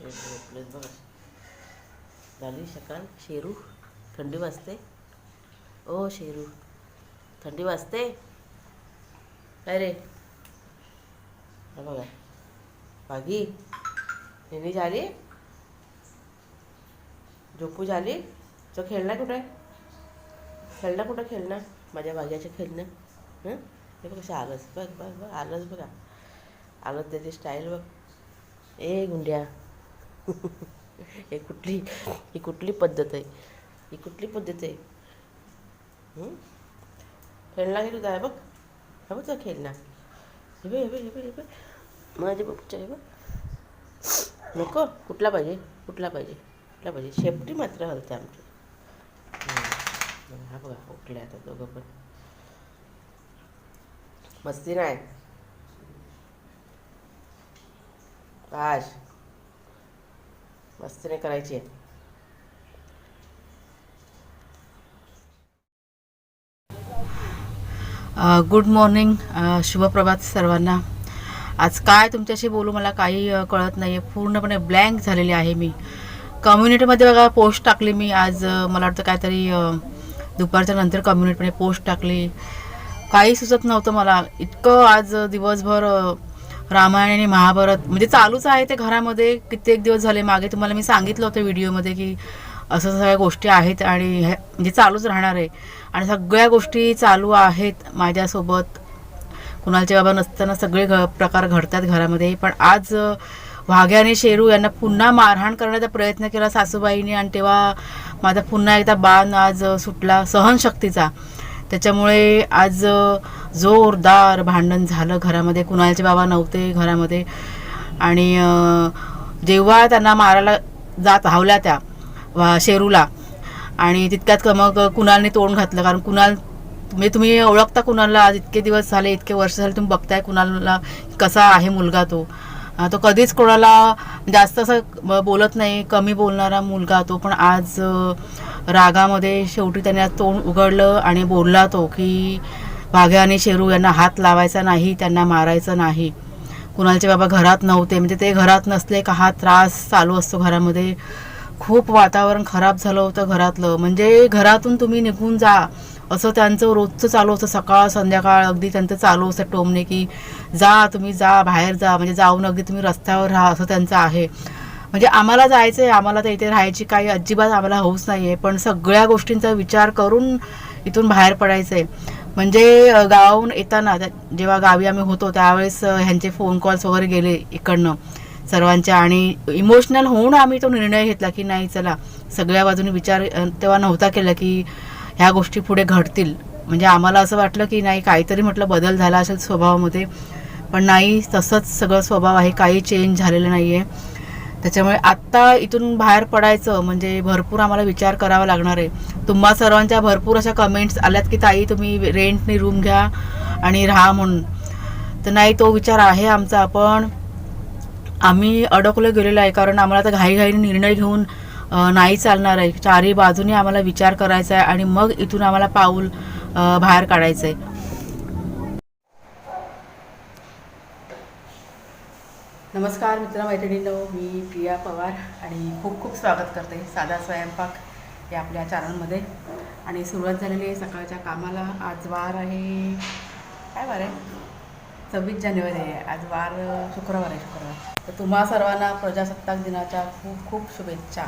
शेर बघा झाली सकाळ शेरू थंडी वाजते. ओ शेरू थंडी वाजते. काय रे? हा बघा. बागी नेहमी झाली? झोपू झाली? तो खेळणार कुठे? खेळणार कुठं खेळणार? माझ्या भाग्याचं खेळणं. हे? बघ कसं आलंच बघ बघ बघ आलंच बघा. आलं त्याची स्टाईल बघ. ए गुंड्या. हे कुठली ही कुठली पद्धत आहे? ही कुठली पद्धत आहे? खेळला गेलो आहे बघ. हा बघ खेळणार. हे बघ हे हे बघ माझ्या बघच्या आहे बघ. नको कुठला पाहिजे? कुठला पाहिजे? कुठला पाहिजे? शेपटी मात्र हलते आमची. हा बघा उठले आता दोघं पण. मस्ती नाही. काश. मस्तीने करायची आहे. गुड मॉर्निंग शुभप्रभात सर्वांना. आज काय तुमच्याशी बोलू मला काही कळत नाही आहे पूर्णपणे ब्लँक झालेली आहे मी. कम्युनिटीमध्ये बघा पोस्ट टाकली मी. आज मला वाटतं काहीतरी दुपारच्या नंतर कम्युनिटीमध्ये पोस्ट टाकली. काही सुचत नव्हतं मला. इतकं आज दिवसभर रामायण आणि महाभारत म्हणजे चालूच आहे ते घरामध्ये. कित्येक दिवस झाले मागे. तुम्हाला मी सांगितलं होतं व्हिडिओमध्ये की असं सगळ्या गोष्टी आहेत आणि हे म्हणजे चालूच राहणार आहे. आणि सगळ्या गोष्टी चालू आहेत माझ्यासोबत. कुणालचे बाबा नसताना सगळे घ प्रकार घडतात घरामध्ये. पण आज वाघ्याने वाघ्या आणि शेरू यांना पुन्हा मारहाण करण्याचा प्रयत्न केला सासूबाईने. आणि तेव्हा माझा पुन्हा एकदा बाण आज सुटला सहनशक्तीचा. त्याच्यामुळे आज जोरदार भांडण झालं घरामध्ये. कुणालचे बाबा नव्हते घरामध्ये. आणि जेव्हा त्यांना मारायला जात धावल्या त्या वा शेरूला आणि तितक्यात मग कुणालने तोंड घातलं. कारण कुणाल म्हणजे तुम्ही ओळखता कुणालला? आज इतके दिवस झाले इतके वर्ष झाले तुम्ही बघताय कुणालला? कसा आहे मुलगा तो? तो कधीच कोणाला जास्त असं बोलत नाही. कमी बोलणारा मुलगा तो. पण आज रागामध्ये शेवटी त्याने आज तोंड उघडलं आणि बोलला तो की वाघ्या आणि शेरू यांना हात लावायचा नाही त्यांना मारायचं नाही. कुणालचे बाबा घरात नव्हते म्हणजे ते घरात नसले का हा त्रास चालू असतो घरामध्ये. खूप वातावरण खराब झालं होतं घरातलं. म्हणजे घरातून तुम्ही निघून जा. असं त्यांचं रोजचं चालू असतं. सकाळ संध्याकाळ अगदी त्यांचं चालू असतं टोमणे की जा तुम्ही जा बाहेर जा. म्हणजे जाऊन अगदी तुम्ही रस्त्यावर राहा. असं त्यांचं आहे. म्हणजे आम्हाला जायचं आहे आम्हाला तर इथे राहायची काही अजिबात आम्हाला हौस नाही आहे पण सगळ्या गोष्टींचा विचार करून इथून बाहेर पडायचं आहे म्हणजे गावाहून येताना त्या- जेव्हा गावी आम्ही होतो त्यावेळेस ह्यांचे फोन कॉल्स वगैरे गेले इकडनं सर्वांच्या आणि इमोशनल होऊन आम्ही तो निर्णय घेतला की नाही चला सगळ्या बाजूने विचार तेव्हा नव्हता केला की ह्या गोष्टी पुढे घडतील. म्हणजे आम्हाला असं वाटलं की नाही काहीतरी म्हटलं बदल झाला असेल स्वभावामध्ये पण नाही तसंच सगळं स्वभाव आहे काही चेंज झालेलं नाही आहे त्याच्यामुळे आत्ता इथून बाहेर पडायचं म्हणजे भरपूर आम्हाला विचार करावा लागणार आहे. तुम्हा सर्वांच्या भरपूर अशा कमेंट्स आल्यात की ताई तुम्ही रेंटने रूम घ्या आणि राहा म्हणून. तर नाही तो विचार आहे आमचा पण आम्ही अडकलो गेलेलो आहे. कारण आम्हाला आता घाईघाईने निर्णय घेऊन नाही चालणार आहे. चारही बाजूने आम्हाला विचार करायचा आहे आणि मग इथून आम्हाला पाऊल बाहेर काढायचं आहे. नमस्कार मित्रमैत्रिणींनो मी प्रिया पवार आणि खूप खूप स्वागत करते साधा स्वयंपाक या आपल्या चॅनलमध्ये. आणि सुरुवात झालेली आहे सकाळच्या कामाला. आज वार आहे काय वार आहे? सव्वीस जानेवारी आहे. आज वार शुक्रवार आहे शुक्रवार. तर तुम्हा सर्वांना प्रजासत्ताक दिनाच्या खूप खूप शुभेच्छा.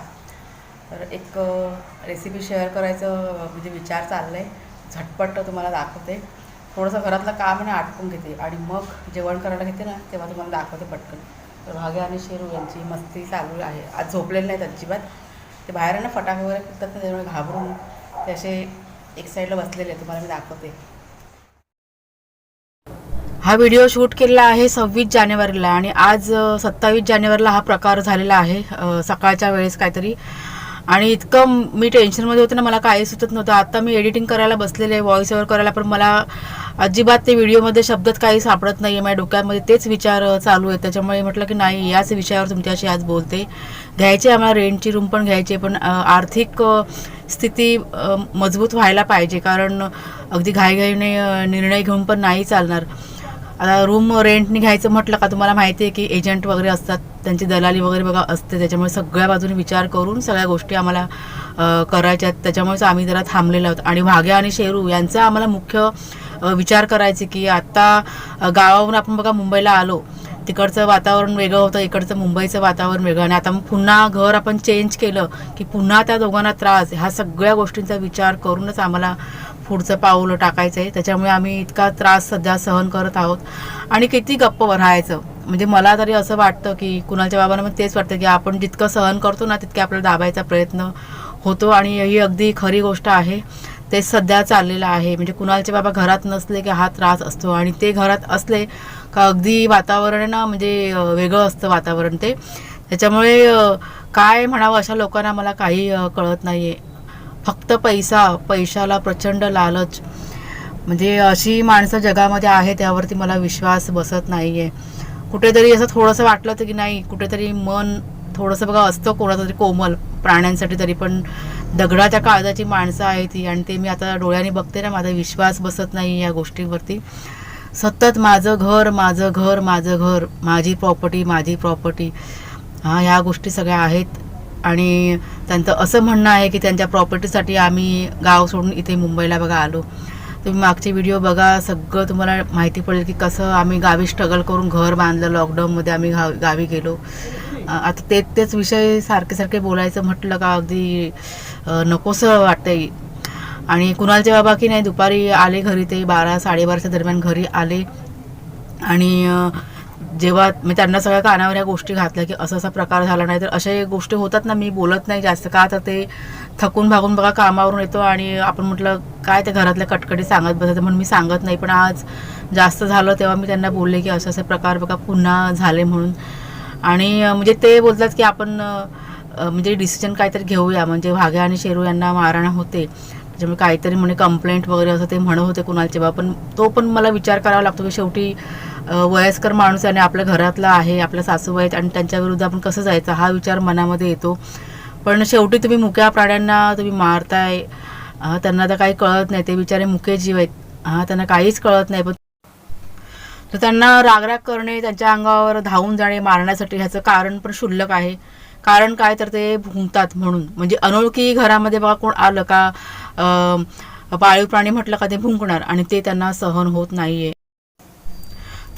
तर एक रेसिपी शेअर करायचं म्हणजे विचार चाललं आहे झटपट तुम्हाला दाखवते. थोडंसं घरातलं काम आणि आटपून घेते. आणि मग जेवण करायला घेते ना तेव्हा तुम्हाला दाखवते पटकन. तर भाग्या आणि शेरू यांची मस्ती चालू आहे. आज झोपलेले नाहीत अजिबात. ते बाहेर ना फटाके वगैरे फुटतात ना त्यामुळे घाबरून ते असे एक साईडला बसलेले आहे तुम्हाला मी दाखवते. हा व्हिडिओ शूट केलेला आहे सव्वीस जानेवारीला आणि आज सत्तावीस जानेवारीला हा प्रकार झालेला आहे सकाळच्या वेळेस काहीतरी. आणि इतकं मी टेन्शनमध्ये होते ना मला काही सुचत नव्हतं. आता मी एडिटिंग करायला बसलेले आहे व्हॉइस ओव्हर करायला पण मला अजिबात ते व्हिडिओमध्ये शब्दात काही सापडत नाही आहे माझ्या डोक्यामध्ये तेच विचार चालू आहेत. त्याच्यामुळे म्हटलं की नाही याच विषयावर तुमच्याशी आज बोलते. घ्यायची आम्हाला रेंटची रूम पण घ्यायची आहे, पण आर्थिक स्थिती मजबूत व्हायला पाहिजे. कारण अगदी घाईघाईने निर्णय घेऊन पण नाही चालणार. आता रूम रेंटने घ्यायचं म्हटलं का तुम्हाला माहिती आहे की एजंट वगैरे असतात त्यांची दलाली वगैरे बघा असते. त्याच्यामुळे सगळ्या बाजूने विचार करून सगळ्या गोष्टी आम्हाला करायच्या आहेत. त्याच्यामुळेच आम्ही जरा थांबलेलो आहोत. आणि भाग्या आणि शेरू यांचा आम्हाला मुख्य विचार करायचे की आत्ता गावावरून आपण बघा मुंबईला आलो तिकडचं वातावरण वेगळं होतं इकडचं मुंबईचं वातावरण वेगळं. आणि आता मग पुन्हा घर आपण चेंज केलं की पुन्हा त्या दोघांना त्रास. ह्या सगळ्या गोष्टींचा विचार करूनच आम्हाला पुढचं पाऊल टाकायचं आहे त्याच्यामुळे आम्ही इतका त्रास सध्या सहन करत आहोत. आणि किती गप्प राहायचं म्हणजे मला तरी असं वाटतं की कुणाच्या बाबांना पण तेच वाटतं की आपण जितकं सहन करतो ना तितके आपल्याला दाबायचा प्रयत्न होतो. आणि ही अगदी खरी गोष्ट आहे. ते सध्या चाललेलं आहे. म्हणजे कुणालचे बाबा घरात नसले की हा त्रास असतो आणि ते घरात असले का अगदी वातावरण ना म्हणजे वेगळं असतं वातावरण ते. त्याच्यामुळे काय म्हणावं अशा लोकांना मला काही कळत नाही आहे फक्त पैसा पैशाला प्रचंड लालच. म्हणजे अशी माणसं जगामध्ये आहेत त्यावरती मला विश्वास बसत नाही आहे कुठेतरी असं थोडंसं वाटलं होतं की नाही कुठेतरी मन थोडंसं बघा असतं कोणाचं तरी कोमल प्राण्यांसाठी तरी पण. दगडाच्या काळजाची माणसं आहे ती आणि ते मी आता डोळ्याने बघते ना माझा विश्वास बसत नाही या गोष्टींवरती. सतत माझं घर माझं घर माझं घर माझी प्रॉपर्टी माझी प्रॉपर्टी हा ह्या गोष्टी सगळ्या आहेत. आणि त्यांचं असं म्हणणं आहे की त्यांच्या प्रॉपर्टीसाठी आम्ही गाव सोडून इथे मुंबईला बघा आलो. तुम्ही मागचे व्हिडिओ बघा सगळं तुम्हाला माहिती पडेल की कसं आम्ही गावी स्ट्रगल करून घर बांधलं लॉकडाऊनमध्ये आम्ही गावी गेलो. आता ते तेच विषय सारखे सारखे बोलायचं म्हटलं का अगदी अं, नकोसं वाटतंय. आणि कुणालचे बाबा की नाही दुपारी आले घरी ते बारा साडेबाराच्या दरम्यान घरी आले. आणि जेव्हा मी त्यांना सगळ्या कानावर या गोष्टी घातल्या की असा असा प्रकार झाला नाही तर अशा गोष्टी होतात ना मी बोलत नाही जास्त. का तर ते थकून भागून बघा कामावरून येतो आणि आपण म्हटलं काय ते घरातल्या कटकटी सांगत बसायचं म्हणून मी सांगत नाही. पण आज जास्त झालं तेव्हा मी त्यांना बोलले की असे असे प्रकार बघा पुन्हा झाले म्हणून. आणि म्हणजे ते बोलतात की आपण म्हणजे डिसिजन काहीतरी घेऊया म्हणजे भाग्या आणि शेरू यांना मारहाण होते. त्याच्यामुळे काहीतरी म्हणे कंप्लेंट वगैरे असं ते म्हणत होते कुणाला बा पण तो पण मला विचार करावा लागतो की शेवटी वयस्कर माणूस आणि आपल्या घरातला आहे आपल्या सासू आहेत आणि त्यांच्या विरुद्ध आपण कसं जायचं हा विचार मनामध्ये येतो. पण शेवटी तुम्ही मुक्या प्राण्यांना तुम्ही मारताय त्यांना तर काही कळत नाही. ते बिचारे मुके जीव आहेत. हां त्यांना काहीच कळत नाही. पण तर त्यांना रागराग करणे त्यांच्या अंगावर धावून जाणे मारण्यासाठी ह्याचं कारण पण क्षुल्लक आहे. कारण काय तर ते भुंकतात म्हणून. म्हणजे अनोळखी घरामध्ये बघा कोण आलं का पाळीव प्राणी म्हटलं का ते भुंकणार आणि ते त्यांना सहन होत नाहीये.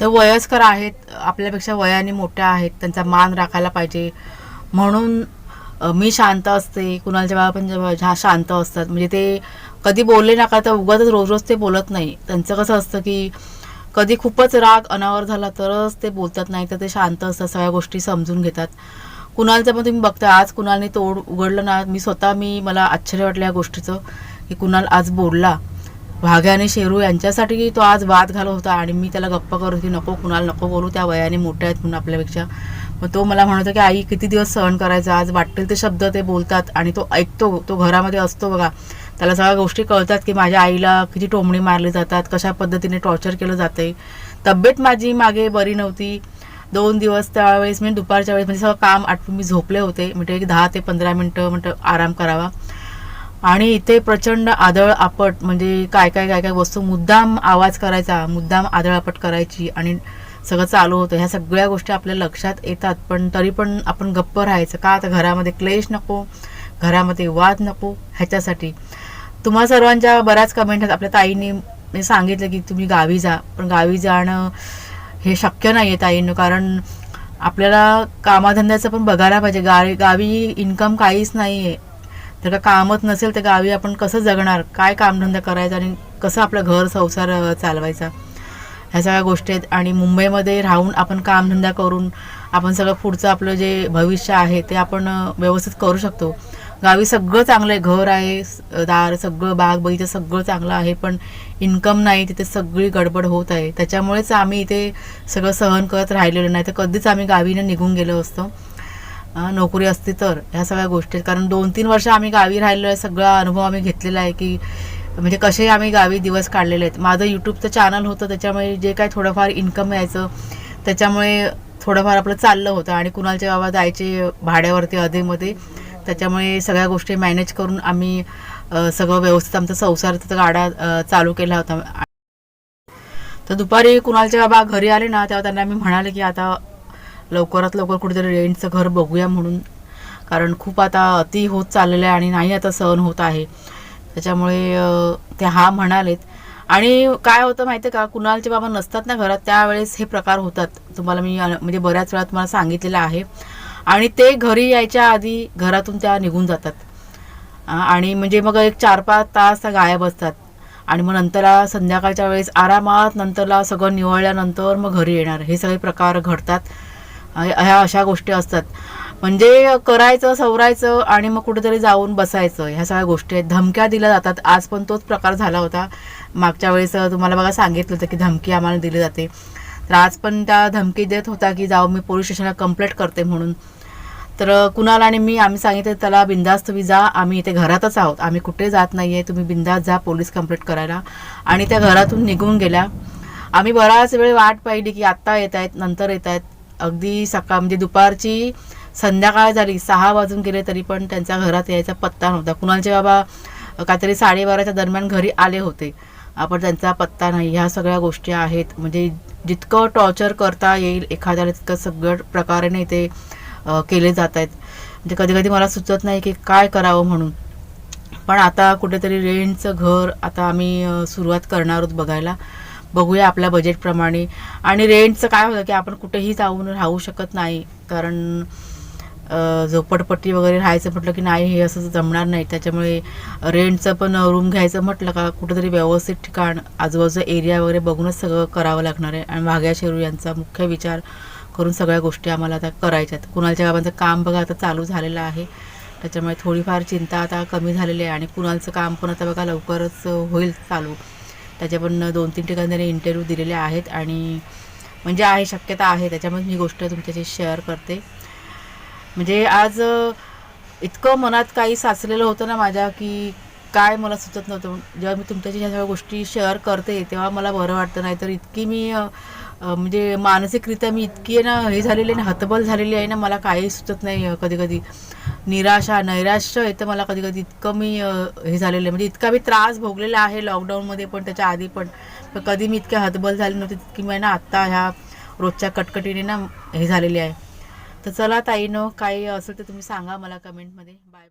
तर वयस्कर आहेत आपल्यापेक्षा वयाने मोठ्या आहेत त्यांचा मान राखायला पाहिजे. म्हणून मी शांत असते कुणालच्या बाबा पण जेव्हा शांत असतात. म्हणजे ते कधी बोलले ना तर उगाच रोज रोज ते बोलत नाही. त्यांचं कसं असतं की कधी खूपच राग अनावर झाला तरच ते बोलतात नाही तर ते शांत असतात सगळ्या गोष्टी समजून घेतात. कुणालचं पण तुम्ही बघता आज कुणालने तोड उघडलं ना मी स्वतः मी मला आश्चर्य वाटलं या गोष्टीचं की कुणाल आज बोलला. भाग्या आणि शेरू यांच्यासाठी तो आज वाद घालत होता आणि मी त्याला गप्पा करत होती नको कुणाला नको बोलू त्या वयाने मोठ्या आहेत म्हणून आपल्यापेक्षा. मग तो मला म्हणत होता की आई किती दिवस सहन करायचा? आज वाटेल ते शब्द ते बोलतात आणि तो ऐकतो तो घरामध्ये असतो बघा. त्याला सगळ्या गोष्टी कळतात की माझ्या आईला किती टोमणी मारली जातात कशा पद्धतीने टॉर्चर केलं जाते तब्येत माझी मागे बरी नव्हती. दोन दिवस त्यावेळेस मी दुपारच्या वेळेस म्हणजे सगळं काम आटपून मी झोपले होते. म्हणजे एक दहा ते पंधरा मिनटं म्हणतं आराम करावा. आणि इथे प्रचंड आदळ आपट म्हणजे काय काय काय काय वस्तू मुद्दाम आवाज करायचा मुद्दाम आदळ आपट करायची आणि सगळं चालू होतं. ह्या सगळ्या गोष्टी आपल्या लक्षात येतात पण तरी पण आपण गप्प राहायचं. का तर घरामध्ये क्लेश नको? घरामध्ये वाद नको? ह्याच्यासाठी. तुम्हा सर्वांच्या बऱ्याच कमेंट आहेत. आपल्या ताईने म्हणजे सांगितलं की तुम्ही गावी जा. पण गावी जाणं हे शक्य नाही आहे ताईनं. कारण आपल्याला कामाधंद्याचं पण बघायला पाहिजे. गावी गावी इन्कम काहीच नाही आहे तर का कामच नसेल तर गावी आपण कसं जगणार? काय कामधंदा करायचा आणि कसं आपलं घर संसार चालवायचा? ह्या सगळ्या गोष्टी आहेत. आणि मुंबईमध्ये राहून आपण कामधंदा करून आपण सगळं पुढचं आपलं जे भविष्य आहे ते आपण व्यवस्थित करू शकतो. गावी सगळं चांगलं आहे घर आहे स- दार सगळं बाग बगीचा सगळं चांगलं आहे पण इन्कम नाही तिथे सगळी गडबड होत आहे. त्याच्यामुळेच आम्ही इथे सगळं सहन करत राहिलेलो नाही. तर कधीच आम्ही गावीनं निघून गेलो असतो. नोकरी असती तर ह्या सगळ्या गोष्टी आहेत. कारण दोन तीन वर्ष आम्ही गावी राहिलो आहे. सगळा अनुभव आम्ही घेतलेला आहे की म्हणजे कसे आम्ही गावी दिवस काढलेले आहेत. माझं यूट्यूबचं चॅनल होतं त्याच्यामुळे जे काय थोडंफार इन्कम यायचं त्याच्यामुळे थोडंफार आपलं चाललं होतं. आणि कुणालच्या गावात जायचे भाड्यावरती अधेमध्ये. त्याच्यामुळे सगळ्या गोष्टी मॅनेज करून आम्ही सगळं व्यवस्थित आमचा संसार गाडा चालू केला होता. तर दुपारी कुणालच्या बाबा घरी आले ना तेव्हा त्यांना मी म्हणाले की आता लवकरात लवकर कुठेतरी रेंटचं घर बघूया म्हणून. कारण खूप आता अति होत चाललेलं आहे आणि नाही आता सहन होत आहे. त्याच्यामुळे ते हा म्हणालेत. आणि काय होतं माहिती आहे का कुणालचे बाबा नसतात ना घरात त्यावेळेस हे प्रकार होतात. तुम्हाला मी म्हणजे बऱ्याच वेळा तुम्हाला सांगितलेलं आहे. आणि ते घरी यायच्या आधी घरातून त्या निघून जातात. आणि म्हणजे मग एक चार पाच तास त्या गायब असतात. आणि मग नंतरला संध्याकाळच्या वेळेस आरामात नंतरला सगळं निवळल्यानंतर मग घरी येणार. हे सगळे प्रकार घडतात. ह्या अशा गोष्टी असतात. म्हणजे करायचं सवरायचं आणि मग कुठेतरी जाऊन बसायचं. ह्या सगळ्या गोष्टी आहेत. धमक्या दिल्या जातात. आज पण तोच प्रकार झाला होता. मागच्या वेळेस तुम्हाला बघा सांगितलं होतं की धमकी आम्हाला दिली जाते. तर आज पण त्या धमकी देत होता की जाऊ मी पोलीस स्टेशनला कंप्लेंट करते म्हणून. तर कुणाल आणि मी आम्ही सांगितलं त्याला बिंदास तुम्ही जा. आम्ही इथे घरातच आहोत. आम्ही कुठे जात नाही आहे तुम्ही बिंदास जा पोलीस कंप्लेंट करायला. आणि त्या घरातून निघून गेल्या. आम्ही बराच वेळ वाट पाहिली की आत्ता येत आहेत नंतर येत आहेत. अगदी सकाळ म्हणजे दुपारची संध्याकाळ झाली. सहा वाजून गेले तरी पण त्यांच्या घरात यायचा पत्ता नव्हता. कुणालचे बाबा काहीतरी साडेबाराच्या दरम्यान घरी आले होते. आपण त्यांचा पत्ता नाही. ह्या सगळ्या गोष्टी आहेत. म्हणजे जितकं टॉर्चर करता येईल एखाद्याला तितकं सगळं प्रकारे ते केले जात आहेत. म्हणजे कधी कधी मला सुचत नाही की काय करावं म्हणून. पण आता कुठेतरी रेंटचं घर आता आम्ही सुरुवात करणार आहोत बघायला. बघूया आपल्या बजेटप्रमाणे आणि रेंटचं काय होतं की आपण कुठेही जाऊन राहू शकत नाही. कारण झोपडपट्टी वगैरे राहायचं म्हटलं की नाही हे असं जमणार नाही. त्याच्यामुळे रेंटचं पण रूम घ्यायचं म्हटलं का कुठेतरी व्यवस्थित ठिकाण आजूबाजूचा एरिया वगैरे बघूनच सगळं करावं लागणार आहे. आणि वाघ्या शेरू यांचा मुख्य विचार करून सगळ्या गोष्टी आम्हाला आता करायच्या आहेत कुणालच्या बाबांचं काम बघा आता चालू झालेलं आहे. त्याच्यामुळे थोडीफार चिंता आता कमी झालेली आहे आणि कुणालचं काम पण आता बघा लवकरच होईल चालू. त्याच्या पण दोन तीन ठिकाणी इंटरव्ह्यू दिलेले आहेत आणि म्हणजे आहे शक्यता आहे. त्याच्यामुळे मी गोष्ट तुमच्याशी शेअर करते. म्हणजे आज इतकं मनात काही साचलेलं होतं ना माझ्या की काय मला सुचत नव्हतं. जेव्हा मी तुमच्याशी ह्या सगळ्या गोष्टी शेअर करते तेव्हा मला बरं वाटतं. नाही तर इतकी मी म्हणजे मानसिकरित्या मी इतकी आहे ना हे झालेली आहे ना हतबल झालेली आहे ना मला काही सुचत नाही कधी कधी निराशा नैराश्य येतं मला कधी कधी इतकं मी हे झालेलं आहे. म्हणजे इतका मी त्रास भोगलेला आहे लॉकडाऊनमध्ये पण त्याच्या आधी पण. कधी मी इतक्या हतबल झाली नव्हती तितकी मी ना आत्ता ह्या रोजच्या कटकटीने ना हे झालेली आहे. तर चला ताईनं काही असेल तर तुम्ही सांगा मला कमेंटमध्ये. Bye bye